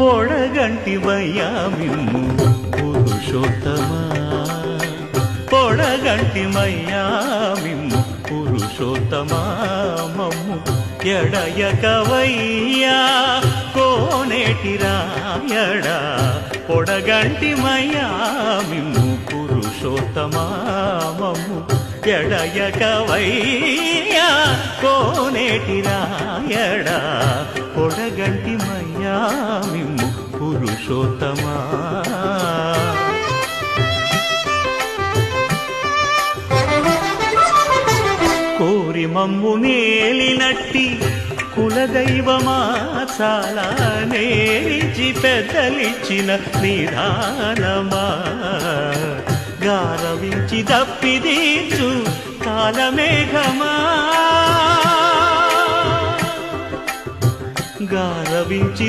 పొడగంటివయ్యా మిమ్ము పురుషోత్తమా? పొడగంటిమయ్యా మిమ్ము పురుషోత్తమా? మమ్ము ఎడయకవయ్యా కోనేటి రాయడా పొడగంటిమయ్యా మిమ్ము పురుషోత్తమా? మమ్ము ఎడయకవయ్యా కోనేటి రాయడా పొడగంటిమయ్యా పురుషోత్తమా కోరి మమ్ము నేలినట్టి కులదైవమా చాలా నేచి పెద్దలిచ్చిన నిదానమా గారవించి దప్పిదీచు కాలమేఘమా? గారవించి